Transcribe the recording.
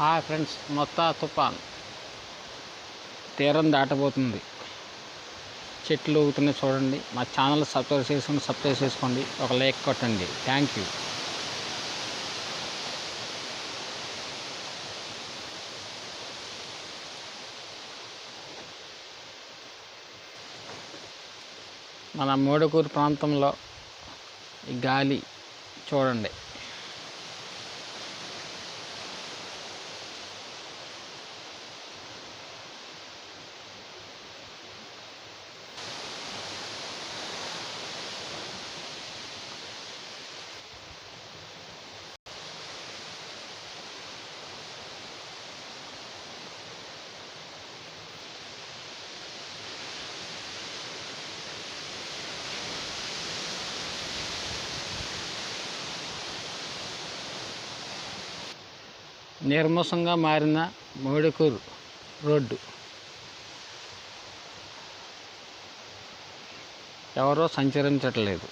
Hi friends మొత్తా తుఫాన్. తీరం దాటబోతుంది. చెట్లు ఊగుతున్నాయి చూడండి. మా ఛానల్ సబ్స్క్రైబ్ చేసుకుని సబ్స్క్రైబ్ చేసుకోండి. ఒక లైక్ కొట్టండి. Thank you. మన మోడకూరు ప్రాంతంలో ఈ గాలి చూడండి. నిర్మూసంగా మారిన మోడకూరు రోడ్డు. ఎవరో సంచరించట్లేదు.